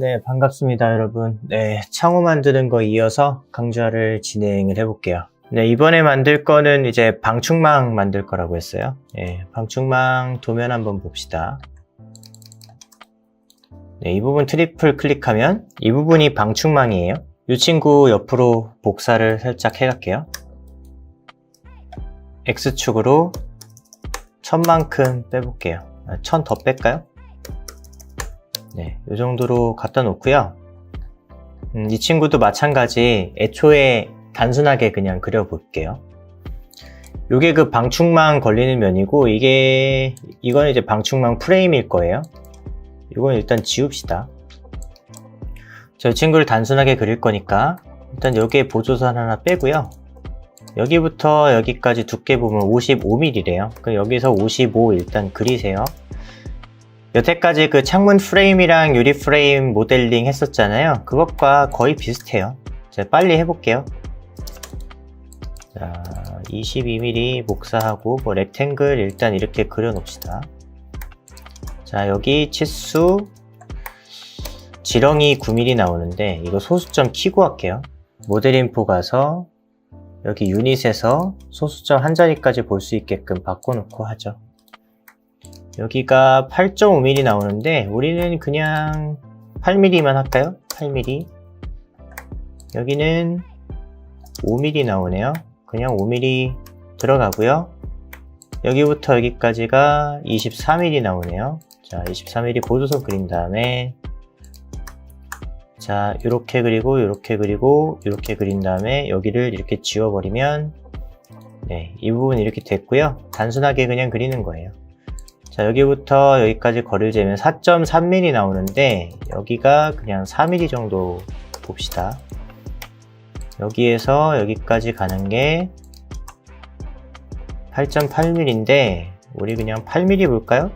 네, 반갑습니다, 여러분. 네, 창호 만드는 거 이어서 강좌를 진행을 해볼게요. 네, 이번에 만들 거는 이제 방충망 만들 거라고 했어요. 네, 방충망 도면 한번 봅시다. 네, 이 부분 트리플 클릭하면 이 부분이 방충망이에요. 이 친구 옆으로 복사를 살짝 해갈게요. X축으로 천만큼 빼볼게요. 천 더 뺄까요? 네, 이 정도로 갖다 놓고요. 음, 이 친구도 마찬가지 애초에 단순하게 그냥 그려볼게요. 요게 그 방충망 걸리는 면이고 이게 이건 이제 방충망 프레임일 거예요. 이건 일단 지웁시다. 저 친구를 단순하게 그릴 거니까 일단 여기에 보조선 하나 빼고요. 여기부터 여기까지 두께 보면 55mm래요. 그럼 여기서 55 일단 그리세요. 여태까지 그 창문 프레임이랑 유리 프레임 모델링 했었잖아요. 그것과 거의 비슷해요. 제가 빨리 해볼게요. 자, 22mm 복사하고 뭐 렉탱글 일단 이렇게 그려 놓읍시다. 자, 여기 치수 지렁이 9mm 나오는데 이거 소수점 키고 할게요. 모델 인포 가서 여기 유닛에서 소수점 한 자리까지 볼 수 있게끔 바꿔놓고 하죠. 여기가 8.5mm 나오는데 우리는 그냥 8mm만 할까요? 8mm 여기는 5mm 나오네요. 그냥 5mm 들어가고요. 여기부터 여기까지가 24mm 나오네요. 자, 24mm 보조선 그린 다음에 자, 이렇게 그리고 이렇게 그리고 이렇게 그린 다음에 여기를 이렇게 지워버리면 네, 이 부분 이렇게 됐고요. 단순하게 그냥 그리는 거예요. 자, 여기부터 여기까지 거리를 재면 4.3mm 나오는데 여기가 그냥 4mm 정도 봅시다. 여기에서 여기까지 가는 게 8.8mm인데 우리 그냥 8mm 볼까요?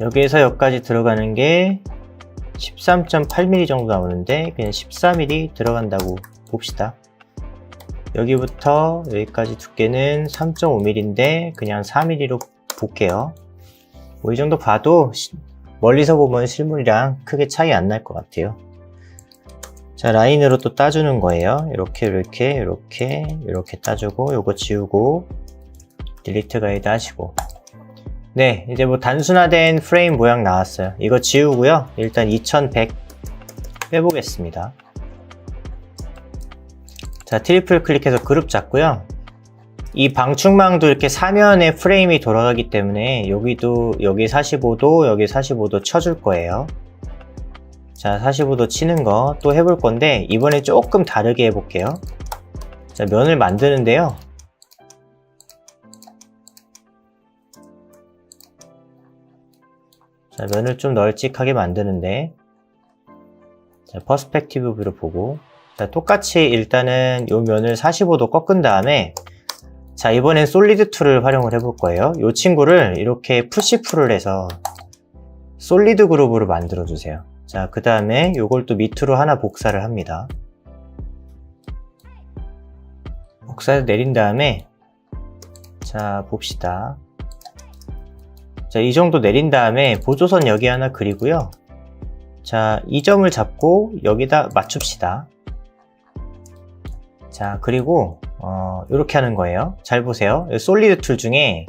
여기에서 여기까지 들어가는 게 13.8mm 정도 나오는데 그냥 14mm 들어간다고 봅시다. 여기부터 여기까지 두께는 3.5mm인데 그냥 4mm로 볼게요. 뭐 이 정도 봐도 멀리서 보면 실물이랑 크게 차이 안 날 것 같아요. 자 라인으로 또 따주는 거예요. 이렇게 이렇게 이렇게 이렇게 따주고 요거 지우고 딜리트 가이드 하시고 네 이제 뭐 단순화된 프레임 모양 나왔어요. 이거 지우고요. 일단 2100 빼보겠습니다. 자, 트리플 클릭해서 그룹 잡고요. 이 방충망도 이렇게 사면에 프레임이 돌아가기 때문에 여기도 여기 45도, 여기 45도 쳐줄 거예요. 자, 45도 치는 거 또 해볼 건데 이번에 조금 다르게 해볼게요. 자, 면을 만드는데요. 자, 면을 좀 널찍하게 만드는데 자, 퍼스펙티브 뷰로 보고 자, 똑같이 일단은 이 면을 45도 꺾은 다음에 자 이번엔 솔리드 툴을 활용을 해볼 거예요. 이 친구를 이렇게 푸시풀을 해서 솔리드 그룹으로 만들어 주세요. 자 그 다음에 이걸 또 밑으로 하나 복사를 합니다. 복사해서 내린 다음에 자 봅시다. 자 이 정도 내린 다음에 보조선 여기 하나 그리고요. 자 이 점을 잡고 여기다 맞춥시다 자 그리고 어, 이렇게 하는 거예요. 잘 보세요. 솔리드 툴 중에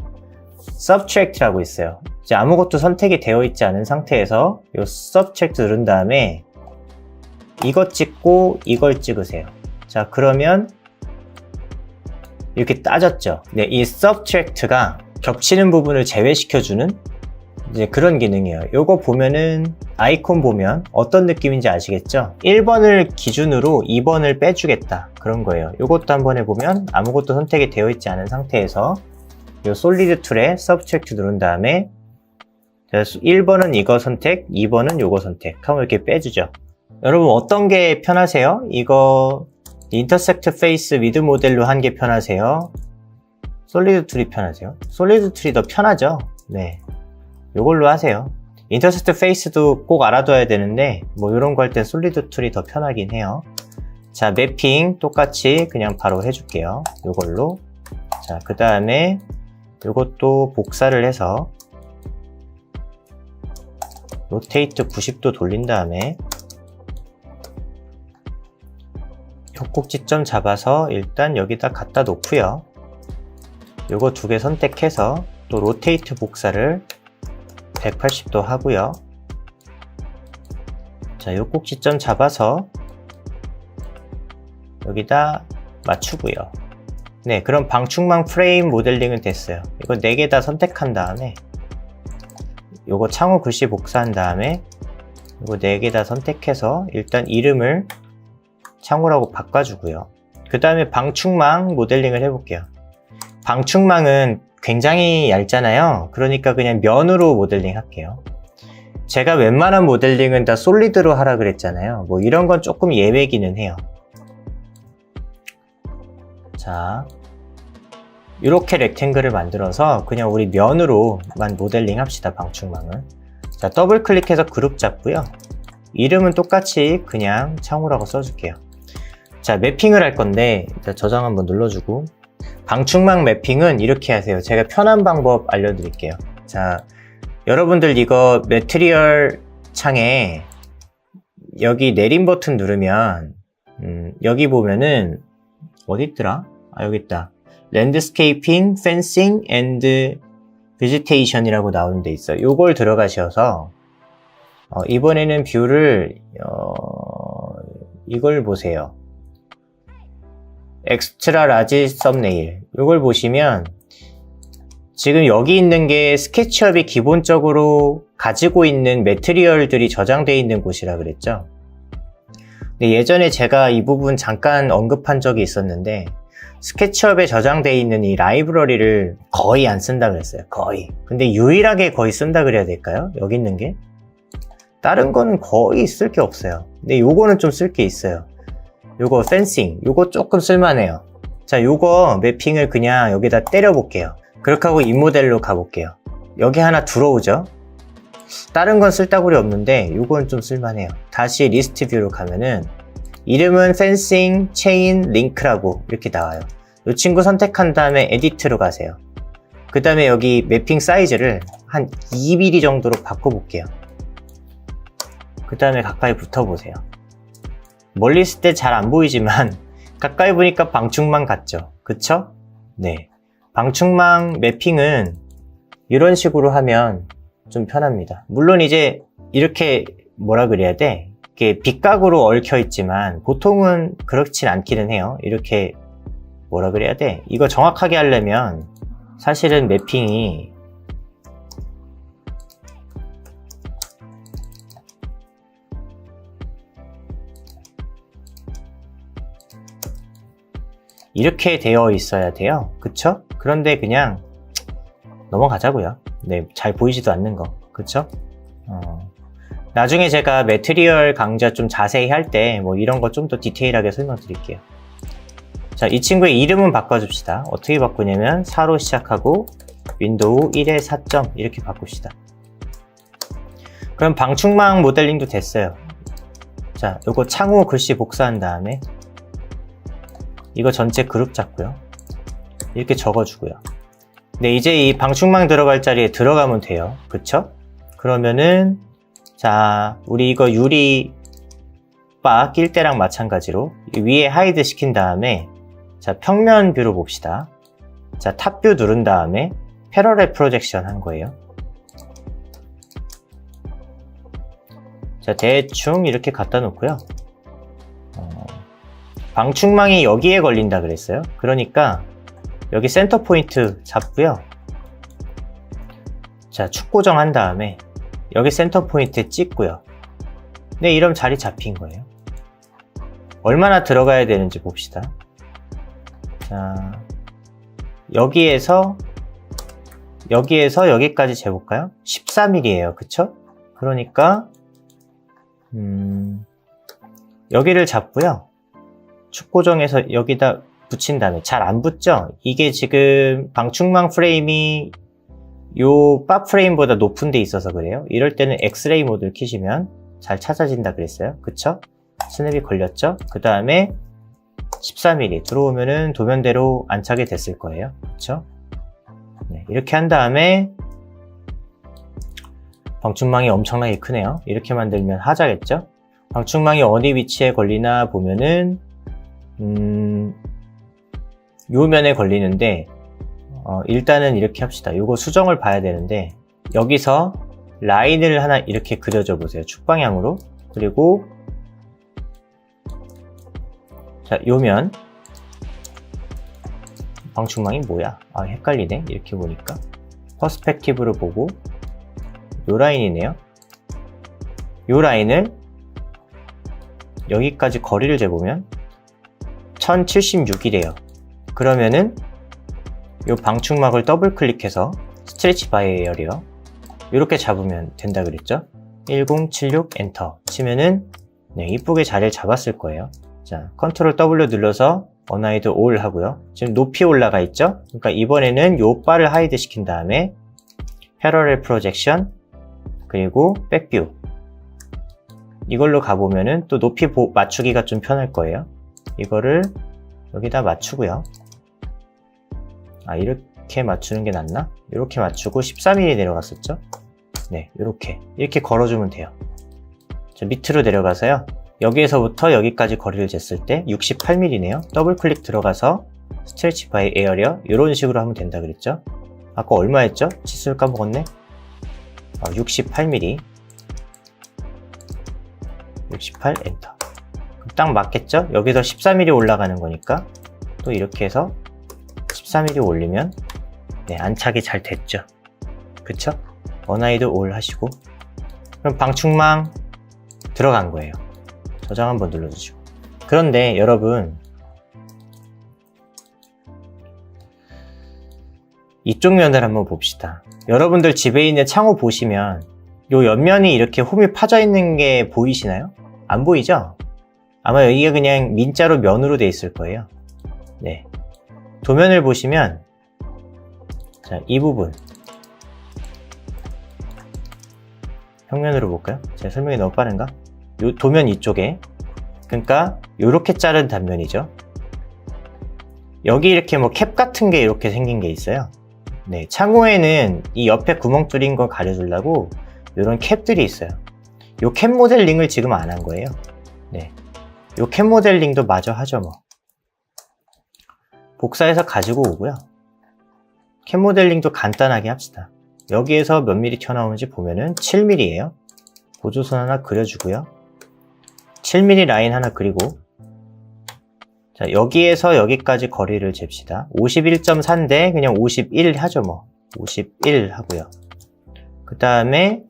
subtract라고 있어요. 이제 아무것도 선택이 되어 있지 않은 상태에서 이 subtract 누른 다음에 이것 찍고 이걸 찍으세요. 자 그러면 이렇게 따졌죠? 네, 이 subtract가 겹치는 부분을 제외시켜주는 이제 그런 기능이에요. 요거 보면은 아이콘 보면 어떤 느낌인지 아시겠죠? 1번을 기준으로 2번을 빼주겠다. 그런 거예요. 요것도 한번 해보면 아무것도 선택이 되어 있지 않은 상태에서 요 솔리드 툴에 서브젝트 누른 다음에 1번은 이거 선택, 2번은 요거 선택 하면 이렇게 빼주죠. 여러분 어떤 게 편하세요? 이거 인터섹트 페이스 위드 모델로 한 게 편하세요? 솔리드 툴이 편하세요? 솔리드 툴이 더 편하죠? 네. 이걸로 하세요. 인터셉트 페이스도 꼭 알아둬야 되는데 뭐 이런 거할때 솔리드 툴이 더 편하긴 해요. 자 매핑 똑같이 그냥 바로 해줄게요. 이걸로 자그 다음에 이것도 복사를 해서 로테이트 90도 돌린 다음에 격곡지점 잡아서 일단 여기다 갖다 놓고요. 요거 두 개 선택해서 또 로테이트 복사를 180도 하고요. 자, 요 꼭지점 잡아서 여기다 맞추고요. 네, 그럼 방충망 프레임 모델링은 됐어요. 이거 4개 다 선택한 다음에 요거 창호 글씨 복사한 다음에 이거 4개 다 선택해서 일단 이름을 창호라고 바꿔주고요. 그 다음에 방충망 모델링을 해볼게요. 방충망은 굉장히 얇잖아요. 그러니까 그냥 면으로 모델링 할게요. 제가 웬만한 모델링은 다 솔리드로 하라 그랬잖아요. 뭐 이런 건 조금 예외기는 해요. 자, 이렇게 렉탱글을 만들어서 그냥 우리 면으로만 모델링 합시다, 방충망은. 자, 더블 클릭해서 그룹 잡고요. 이름은 똑같이 그냥 창호라고 써줄게요. 자, 매핑을 할 건데, 저장 한번 눌러주고, 방충망 매핑은 이렇게 하세요. 제가 편한 방법 알려드릴게요. 자, 여러분들 이거 매트리얼 창에 여기 내림 버튼 누르면 음, 여기 보면은 어디 있더라? 아 여기 있다. 랜드스케이핑, 펜싱 앤드 베지테이션이라고 나오는 데 있어요. 요걸 들어가셔서 어, 이번에는 뷰를 어, 이걸 보세요. 엑스트라 라지 썸네일 이걸 보시면 지금 여기 있는 게 스케치업이 기본적으로 가지고 있는 매트리얼들이 저장되어 있는 곳이라 그랬죠. 근데 예전에 제가 이 부분 잠깐 언급한 적이 있었는데 스케치업에 저장되어 있는 이 라이브러리를 거의 안 쓴다 그랬어요. 거의. 근데 유일하게 거의 쓴다 그래야 될까요? 여기 있는 게? 다른 거는 거의 쓸 게 없어요. 근데 요거는 좀 쓸 게 있어요. 요거 펜싱 요거 조금 쓸만해요. 자 요거 매핑을 그냥 여기다 때려 볼게요. 그렇게 하고 이 모델로 가볼게요. 여기 하나 들어오죠? 다른 건 쓸다구리 없는데 요건 좀 쓸만해요. 다시 리스트 뷰로 가면은 이름은 펜싱 체인 링크라고 이렇게 나와요. 이 친구 선택한 다음에 에디트로 가세요. 그 다음에 여기 매핑 사이즈를 한 2mm 정도로 바꿔볼게요. 그 다음에 가까이 붙어보세요 멀리 있을 때 잘 안 보이지만 가까이 보니까 방충망 같죠? 그쵸? 네. 방충망 매핑은 이런 식으로 하면 좀 편합니다. 물론 이제 이렇게 뭐라 그래야 돼? 이렇게 빗각으로 얽혀 있지만 보통은 그렇진 않기는 해요. 이렇게 뭐라 그래야 돼? 이거 정확하게 하려면 사실은 매핑이 이렇게 되어 있어야 돼요. 그쵸? 그런데 그냥 넘어가자고요. 네, 잘 보이지도 않는 거. 그쵸? 어, 나중에 제가 매트리얼 강좌 좀 자세히 할 때 뭐 이런 거 좀 더 디테일하게 설명드릴게요. 자, 이 친구의 이름은 바꿔줍시다. 어떻게 바꾸냐면 4로 시작하고 윈도우 1에 4점 이렇게 바꿉시다. 그럼 방충망 모델링도 됐어요. 자, 요거 창호 글씨 복사한 다음에 이거 전체 그룹 잡고요. 이렇게 적어주고요. 네, 이제 이 방충망 들어갈 자리에 들어가면 돼요. 그쵸? 그러면은 자, 우리 이거 유리 바 낄 때랑 마찬가지로 위에 하이드 시킨 다음에 자, 평면 뷰로 봅시다. 자, 탑뷰 누른 다음에 패러렐 프로젝션 한 거예요. 자, 대충 이렇게 갖다 놓고요. 방충망이 여기에 걸린다 그랬어요. 그러니까 여기 센터 포인트 잡고요. 자, 축 고정한 다음에 여기 센터 포인트 찍고요. 네, 이러면 자리 잡힌 거예요. 얼마나 들어가야 되는지 봅시다. 자, 여기에서 여기에서 여기까지 재볼까요? 14mm예요. 그쵸? 그러니까 음, 여기를 잡고요. 축 고정해서 여기다 붙인 다음에 잘 안 붙죠? 이게 지금 방충망 프레임이 요바 프레임보다 높은 데 있어서 그래요. 이럴 때는 엑스레이 모드를 키시면 잘 찾아진다 그랬어요. 그쵸? 스냅이 걸렸죠? 그 다음에 14mm 들어오면은 도면대로 안착이 됐을 거예요. 그쵸? 네, 이렇게 한 다음에 방충망이 엄청나게 크네요. 이렇게 만들면 하자겠죠? 방충망이 어디 위치에 걸리나 보면은 음, 요 면에 걸리는데 어, 일단은 이렇게 합시다. 요거 수정을 봐야 되는데 여기서 라인을 하나 이렇게 그려줘 보세요. 축방향으로 그리고 자 요면 방충망이 뭐야? 아 헷갈리네 이렇게 보니까 퍼스펙티브로 보고 요 라인이네요. 요 라인을 여기까지 거리를 재보면 1076이래요. 그러면은 요 방충막을 더블 클릭해서 스트레치 바이 에어리어 이렇게 잡으면 된다 그랬죠? 1076 엔터 치면은 네, 이쁘게 자리를 잡았을 거예요. 자, 컨트롤 W 눌러서 어나이드 올 하고요. 지금 높이 올라가 있죠? 그러니까 이번에는 요 바를 하이드 시킨 다음에 패러렐 프로젝션 그리고 백뷰 이걸로 가보면은 또 높이 보- 맞추기가 좀 편할 거예요. 이거를 여기다 맞추고요. 아 이렇게 맞추는 게 낫나? 이렇게 맞추고 13mm 내려갔었죠? 네, 이렇게 이렇게 걸어주면 돼요. 저 밑으로 내려가서요. 여기에서부터 여기까지 거리를 쟀을 때 68mm네요. 더블 클릭 들어가서 스트레치 바이 에어리어 이런 식으로 하면 된다 그랬죠? 아까 얼마였죠? 치수를 까먹었네. 어, 68mm 68 엔터 딱 맞겠죠? 여기서 13mm 올라가는 거니까 또 이렇게 해서 13mm 올리면 네, 안착이 잘 됐죠 그쵸? 어나이드 올 하시고 그럼 방충망 들어간 거예요 저장 한번 눌러주시고 그런데 여러분 이쪽 면을 한번 봅시다 여러분들 집에 있는 창호 보시면 요 옆면이 이렇게 홈이 파져 있는 게 보이시나요? 안 보이죠? 아마 여기가 그냥 민자로 면으로 돼 있을 거예요. 네. 도면을 보시면 자, 이 부분 평면으로 볼까요? 제가 설명이 너무 빠른가? 요 도면 이쪽에 그러니까 요렇게 자른 단면이죠. 여기 이렇게 뭐 캡 같은 게 이렇게 생긴 게 있어요. 네, 창호에는 이 옆에 구멍 뚫린 걸 가려주려고 이런 캡들이 있어요. 요캡 모델링을 지금 안 한 거예요. 네. 요 캡 모델링도 마저 하죠, 뭐. 복사해서 가지고 오고요. 캡 모델링도 간단하게 합시다. 여기에서 몇 미리 튀어나오는지 보면은 7mm예요. 보조선 하나 그려주고요. 7mm 라인 하나 그리고 자, 여기에서 여기까지 거리를 잽시다. 51.4인데 그냥 51 하죠, 뭐. 51 하고요. 그 다음에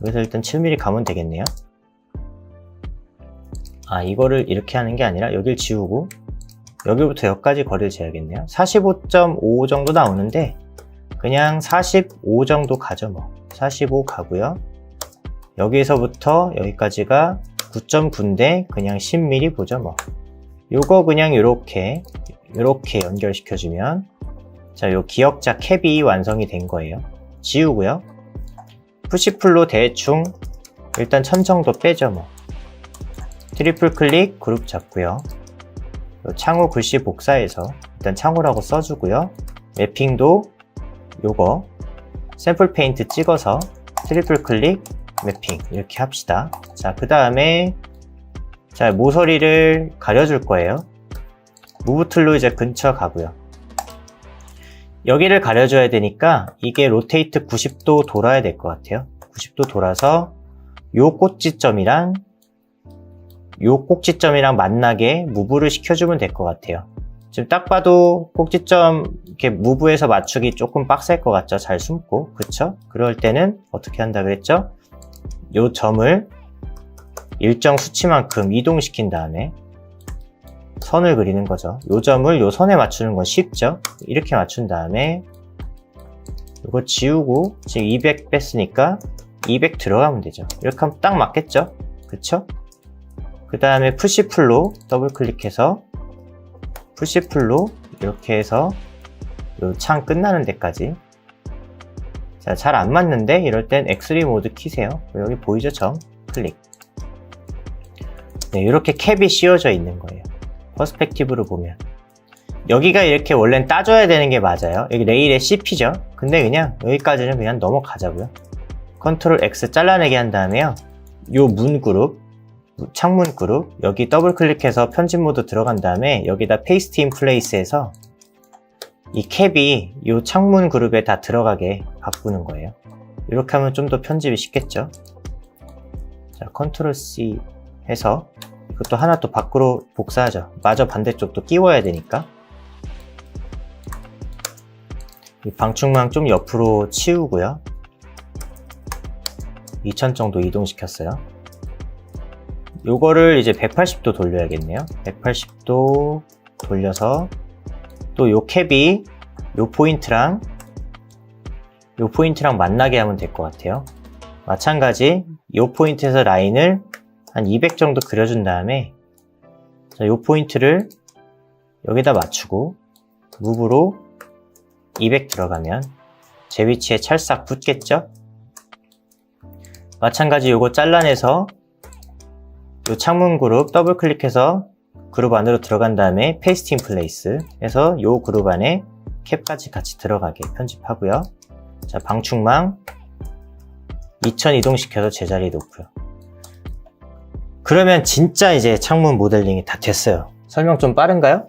여기서 일단 7mm 가면 되겠네요. 아, 이거를 이렇게 하는 게 아니라 여길 지우고 여기부터 여기까지 거리를 재야겠네요. 45.5 정도 나오는데 그냥 45 정도 가죠 뭐. 45 가고요. 여기서부터 여기까지가 9.9인데 그냥 10mm 보죠 뭐. 요거 그냥 요렇게 요렇게 연결시켜 주면 자, 요 기억자 캡이 완성이 된 거예요. 지우고요. 푸시풀로 대충 일단 천 정도 빼죠 뭐 트리플 클릭 그룹 잡고요. 요 창호 글씨 복사해서 일단 창호라고 써주고요. 매핑도 요거 샘플 페인트 찍어서 트리플 클릭 매핑 이렇게 합시다. 자 그 다음에 자 모서리를 가려줄 거예요. 무브 툴로 이제 근처 가고요. 여기를 가려줘야 되니까 이게 로테이트 90도 돌아야 될 것 같아요. 90도 돌아서 요 꼭지점이랑 요 꼭지점이랑 만나게 무브를 시켜주면 될 것 같아요. 지금 딱 봐도 꼭지점 이렇게 무브해서 맞추기 조금 빡셀 것 같죠? 잘 숨고 그쵸? 그럴 때는 어떻게 한다 그랬죠? 요 점을 일정 수치만큼 이동시킨 다음에 선을 그리는 거죠. 요 점을 요 선에 맞추는 건 쉽죠? 이렇게 맞춘 다음에 이거 지우고 지금 200 뺐으니까 200 들어가면 되죠. 이렇게 하면 딱 맞겠죠? 그쵸? 그 다음에 푸시풀로 더블 클릭해서 푸시풀로 이렇게 해서 요창 끝나는 데까지. 자, 잘 안 맞는데? 이럴 땐 엑스리 모드 키세요. 여기 보이죠? 점 클릭. 네, 이렇게 캡이 씌워져 있는 거예요. 퍼스펙티브로 보면. 여기가 이렇게 원래는 따줘야 되는 게 맞아요. 여기 레일의 CP죠? 근데 그냥 여기까지는 그냥 넘어가자고요. 컨트롤 X 잘라내기 한 다음에요. 요 문 그룹, 창문 그룹, 여기 더블 클릭해서 편집 모드 들어간 다음에 여기다 페이스트 인 플레이스에서 이 캡이 요 창문 그룹에 다 들어가게 바꾸는 거예요. 이렇게 하면 좀 더 편집이 쉽겠죠? 자, 컨트롤 C 해서 이것도 하나 또 밖으로 복사하죠. 마저 반대쪽도 끼워야 되니까. 이 방충망 좀 옆으로 치우고요. 2000 정도 이동시켰어요. 요거를 이제 180도 돌려야겠네요. 180도 돌려서 또 요 캡이 요 포인트랑 요 포인트랑 만나게 하면 될 것 같아요. 마찬가지 요 포인트에서 라인을 한 200 정도 그려준 다음에 자, 요 포인트를 여기다 맞추고 무브로 200 들어가면 제 위치에 찰싹 붙겠죠? 마찬가지 요거 잘라내서 요 창문 그룹 더블 클릭해서 그룹 안으로 들어간 다음에 페이스팅 플레이스 해서 요 그룹 안에 캡까지 같이 들어가게 편집하고요. 자, 방충망 2000 이동시켜서 제자리에 놓고요. 그러면 진짜 이제 창문 모델링이 다 됐어요. 설명 좀 빠른가요?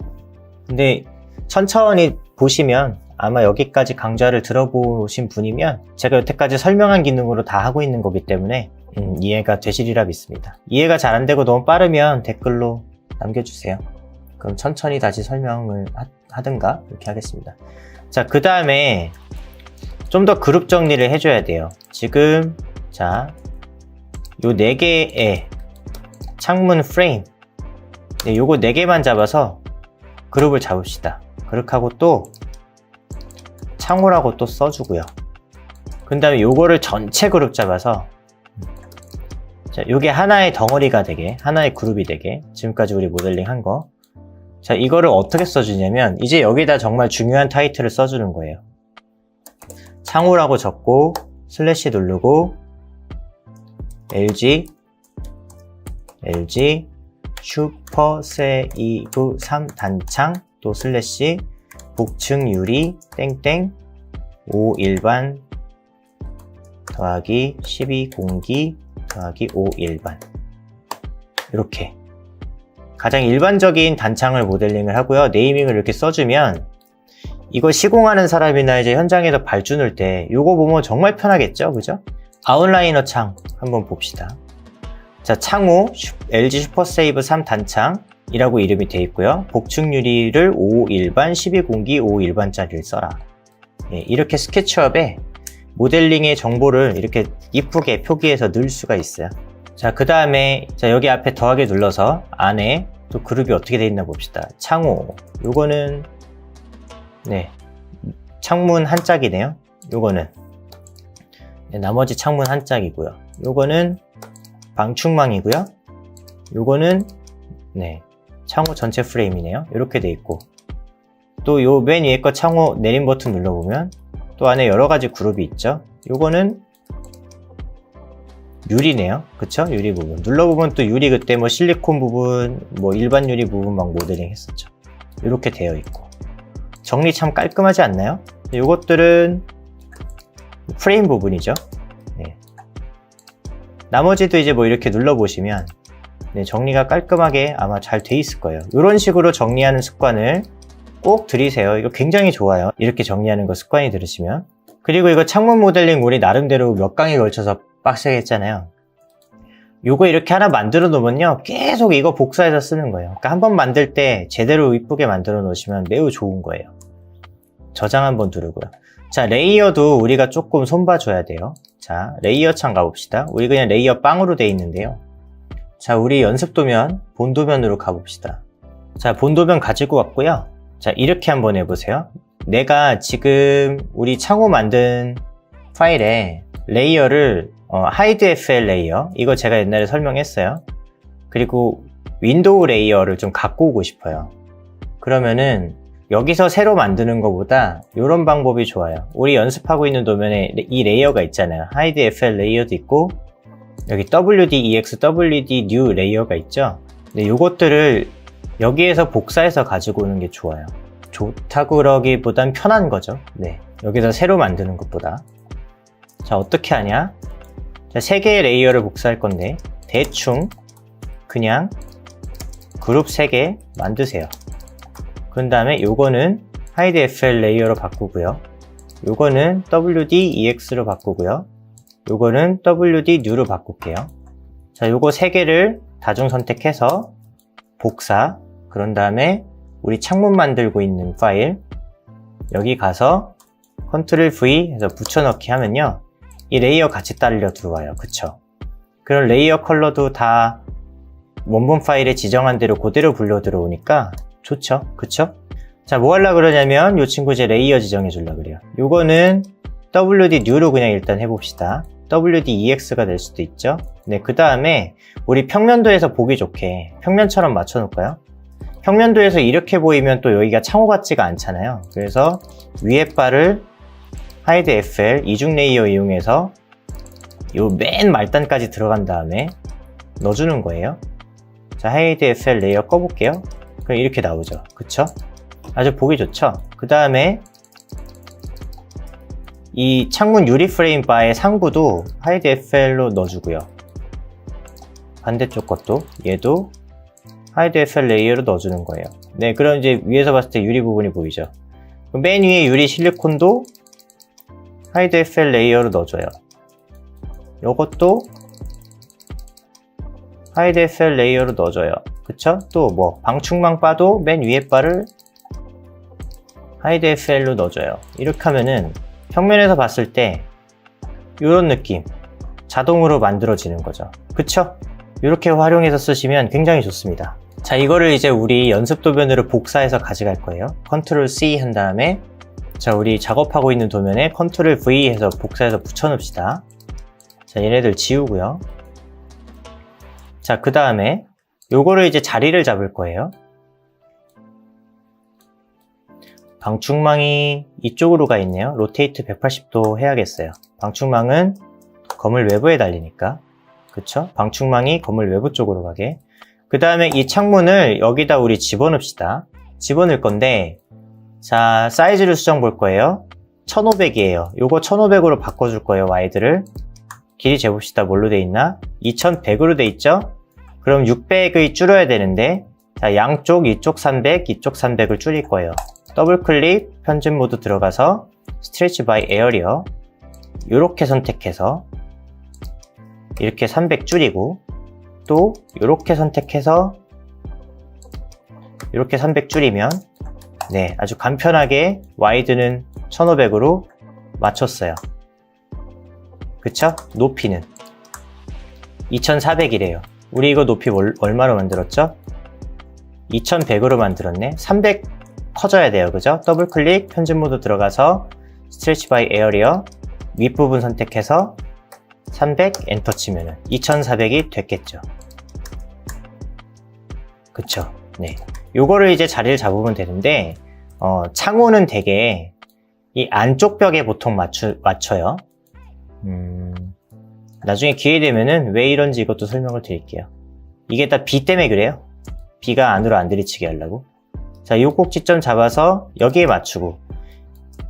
근데 천천히 보시면 아마 여기까지 강좌를 들어보신 분이면 제가 여태까지 설명한 기능으로 다 하고 있는 거기 때문에 음, 이해가 되시리라 믿습니다. 이해가 잘 안 되고 너무 빠르면 댓글로 남겨주세요. 그럼 천천히 다시 설명을 하, 든가 이렇게 하겠습니다. 자, 그 다음에 좀 더 그룹 정리를 해줘야 돼요. 지금 자, 요 네 개의 창문 프레임 네, 요거 네 개만 잡아서 그룹을 잡읍시다. 그렇게 하고 또 창호라고 또 써주고요. 그 다음에 요거를 전체 그룹 잡아서 자, 요게 하나의 덩어리가 되게, 하나의 그룹이 되게, 지금까지 우리 모델링 한 거. 자, 이거를 어떻게 써주냐면, 이제 여기다 정말 중요한 타이틀을 써주는 거예요. 창호라고 적고, 슬래시 누르고, LG, LG, 슈퍼세이브 3 단창, 또 슬래시, 복층 유리, 땡땡, 5 일반, 더하기 12 공기, 더하기 5 일반. 이렇게. 가장 일반적인 단창을 모델링을 하고요. 네이밍을 이렇게 써주면 이거 시공하는 사람이나 이제 현장에서 발주를 때 이거 보면 정말 편하겠죠? 그죠? 아웃라이너 창 한번 봅시다. 자 창호 LG 슈퍼세이브 3 단창 이라고 이름이 되어 있고요. 복층 유리를 5 일반 12 공기 5 일반짜리를 써라. 예, 이렇게 스케치업에 모델링의 정보를 이렇게 이쁘게 표기해서 넣을 수가 있어요. 자, 그 다음에 자 여기 앞에 더하기 눌러서 안에 또 그룹이 어떻게 되어 있나 봅시다. 창호. 요거는 네 창문 한 짝이네요. 요거는 네, 나머지 창문 한 짝이고요. 요거는 방충망이고요. 요거는 네 창호 전체 프레임이네요. 이렇게 돼 있고 또 요 맨 위에 거 창호 내림 버튼 눌러보면 또 안에 여러 가지 그룹이 있죠. 요거는 유리네요. 그쵸? 유리 부분. 눌러보면 또 유리 그때 뭐 실리콘 부분, 뭐 일반 유리 부분 막 모델링 했었죠. 이렇게 되어 있고. 정리 참 깔끔하지 않나요? 요것들은 프레임 부분이죠. 네. 나머지도 이제 뭐 이렇게 눌러보시면 네, 정리가 깔끔하게 아마 잘 돼 있을 거예요. 이런 식으로 정리하는 습관을 꼭 들이세요. 이거 굉장히 좋아요. 이렇게 정리하는 거 습관이 들으시면. 그리고 이거 창문 모델링 우리 나름대로 몇 강에 걸쳐서 빡세게 했잖아요. 요거 이렇게 하나 만들어 놓으면요. 계속 이거 복사해서 쓰는 거예요. 그러니까 한 번 만들 때 제대로 이쁘게 만들어 놓으시면 매우 좋은 거예요. 저장 한번 누르고요. 자, 레이어도 우리가 조금 손봐줘야 돼요. 자, 레이어 창 가봅시다. 우리 그냥 레이어 빵으로 돼 있는데요. 자, 우리 연습 도면, 본 도면으로 가봅시다. 자, 본 도면 가지고 왔고요. 자, 이렇게 한번 해보세요. 내가 지금 우리 창호 만든 파일에 레이어를 어, 하이드 FL 레이어 이거 제가 옛날에 설명했어요. 그리고 윈도우 레이어를 좀 갖고 오고 싶어요. 그러면은 여기서 새로 만드는 것보다 이런 방법이 좋아요. 우리 연습하고 있는 도면에 이 레이어가 있잖아요. 하이드 FL 레이어도 있고 여기 WDEX, WD New 레이어가 있죠. 근데 이것들을 여기에서 복사해서 가지고 오는 게 좋아요. 좋다고 그러기보단 편한 거죠. 네. 여기서 새로 만드는 것보다. 자, 어떻게 하냐? 자, 세 개의 레이어를 복사할 건데 대충 그냥 그룹 3개 만드세요. 그런 다음에 요거는 hide fl 레이어로 바꾸고요. 요거는 wdex로 바꾸고요. 요거는 wd new로 바꿀게요. 자, 요거 3개를 다중 선택해서 복사 그런 다음에 우리 창문 만들고 있는 파일 여기 가서 컨트롤 V 해서 붙여넣기 하면요 이 레이어 같이 딸려 들어와요. 그쵸? 그런 레이어 컬러도 다 원본 파일에 지정한 대로 그대로 불려 들어오니까 좋죠? 그쵸? 자 뭐 하려 그러냐면 이 친구 이제 레이어 지정해 주려 그래요. 요거는 WD New로 그냥 일단 해봅시다 WDEX가 될 수도 있죠 네 그 다음에 우리 평면도에서 보기 좋게 평면처럼 맞춰 놓을까요 평면도에서 이렇게 보이면 또 여기가 창호 같지가 않잖아요. 그래서 위에 바를 하이드 FL 이중 레이어 이용해서 요 맨 말단까지 들어간 다음에 넣어주는 거예요. 자, 하이드 FL 레이어 꺼볼게요. 그럼 이렇게 나오죠. 그쵸? 아주 보기 좋죠? 그 다음에 이 창문 유리 프레임 바의 상부도 하이드 FL로 넣어주고요. 반대쪽 것도 얘도 하이드 FL 레이어로 넣어주는 거예요. 네, 그럼 이제 위에서 봤을 때 유리 부분이 보이죠. 맨 위에 유리 실리콘도 하이드 FL 레이어로 넣어줘요. 요것도 하이드 FL 레이어로 넣어줘요. 그쵸? 또 뭐 방충망 바도 맨 위에 바를 하이드 FL로 넣어줘요. 이렇게 하면은 평면에서 봤을 때 이런 느낌 자동으로 만들어지는 거죠. 그쵸? 이렇게 활용해서 쓰시면 굉장히 좋습니다. 자, 이거를 이제 우리 연습 도면으로 복사해서 가져갈 거예요. 컨트롤 C 한 다음에 자, 우리 작업하고 있는 도면에 컨트롤 V 해서 복사해서 붙여놓읍시다. 자, 얘네들 지우고요. 자, 그 다음에 요거를 이제 자리를 잡을 거예요. 방충망이 이쪽으로 가 있네요. 로테이트 180도 해야겠어요. 방충망은 건물 외부에 달리니까. 그쵸? 방충망이 건물 외부 쪽으로 가게. 그 다음에 이 창문을 여기다 우리 집어넣읍시다. 집어넣을 건데, 자, 사이즈를 수정 볼 거예요. 1500이에요. 요거 1500으로 바꿔줄 거예요, 와이드를. 길이 재봅시다. 뭘로 돼 있나? 2100으로 돼 있죠? 그럼 600을 줄여야 되는데, 자, 양쪽, 이쪽 300, 이쪽 300을 줄일 거예요. 더블 클릭, 편집 모드 들어가서, 스트레치 바이 에어리어. 이렇게 선택해서, 이렇게 300 줄이고, 또 이렇게 선택해서 이렇게 300 줄이면 네 아주 간편하게 와이드는 1500으로 맞췄어요 그쵸? 높이는 2400이래요 우리 이거 높이 얼마로 만들었죠? 2100으로 만들었네 300 커져야 돼요 그죠? 더블 클릭 편집 모드 들어가서 스트레치 바이 에어리어 윗부분 선택해서 300 엔터 치면은 2400이 됐겠죠. 그쵸. 네. 요거를 이제 자리를 잡으면 되는데, 어, 창호는 되게 이 안쪽 벽에 보통 맞추, 맞춰요. 음, 나중에 기회 되면은 왜 이런지 이것도 설명을 드릴게요. 이게 다 비 때문에 그래요. 비가 안으로 안 들이치게 하려고. 자, 요 꼭지점 잡아서 여기에 맞추고,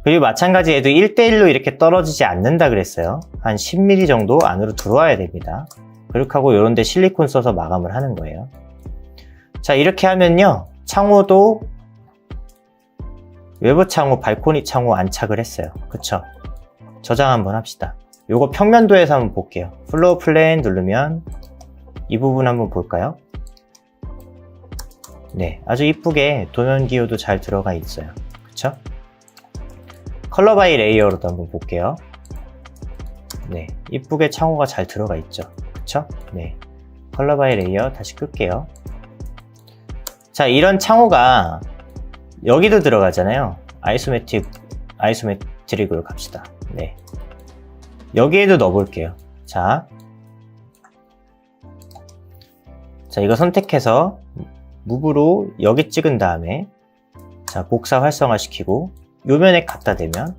그리고 마찬가지 얘도 1대1로 이렇게 떨어지지 않는다 그랬어요. 한 10mm 정도 안으로 들어와야 됩니다. 그렇게 하고 이런 데 실리콘 써서 마감을 하는 거예요. 자, 이렇게 하면요. 창호도 외부 창호, 발코니 창호 안착을 했어요. 그쵸? 저장 한번 합시다. 요거 평면도에서 한번 볼게요. 플로우 플랜 누르면 이 부분 한번 볼까요? 네, 아주 이쁘게 도면 기호도 잘 들어가 있어요. 그쵸? 컬러 바이 레이어로도 한번 볼게요. 네, 이쁘게 창호가 잘 들어가 있죠. 그쵸? 네. 컬러 바이 레이어 다시 끌게요. 자, 이런 창호가 여기도 들어가잖아요. 아이소메틱, 아이소메트릭으로 갑시다. 네. 여기에도 넣어볼게요. 자. 자, 이거 선택해서 무브로 여기 찍은 다음에 자, 복사 활성화 시키고 요면에 갖다 대면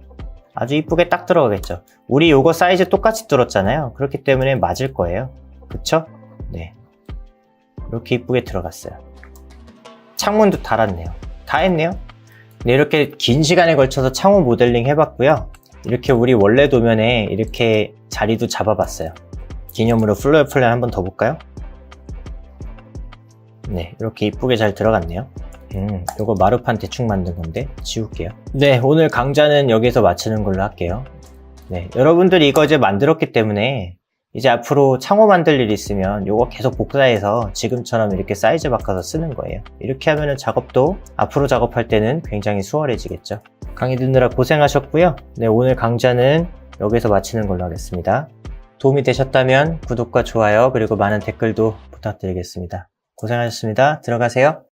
아주 이쁘게 딱 들어가겠죠. 우리 요거 사이즈 똑같이 뚫었잖아요. 그렇기 때문에 맞을 거예요. 그쵸? 네. 이렇게 이쁘게 들어갔어요. 창문도 달았네요. 다 했네요. 네, 이렇게 긴 시간에 걸쳐서 창호 모델링 해봤고요. 이렇게 우리 원래 도면에 이렇게 자리도 잡아봤어요. 기념으로 플로어 플랜 한번 더 볼까요? 네, 이렇게 이쁘게 잘 들어갔네요. 음, 요거 마루판 대충 만든 건데 지울게요. 네, 오늘 강좌는 여기서 마치는 걸로 할게요. 네, 여러분들이 이거 이제 만들었기 때문에 이제 앞으로 창호 만들 일 있으면 요거 계속 복사해서 지금처럼 이렇게 사이즈 바꿔서 쓰는 거예요. 이렇게 하면은 작업도 앞으로 작업할 때는 굉장히 수월해지겠죠. 강의 듣느라 고생하셨고요. 네, 오늘 강좌는 여기서 마치는 걸로 하겠습니다. 도움이 되셨다면 구독과 좋아요 그리고 많은 댓글도 부탁드리겠습니다. 고생하셨습니다. 들어가세요.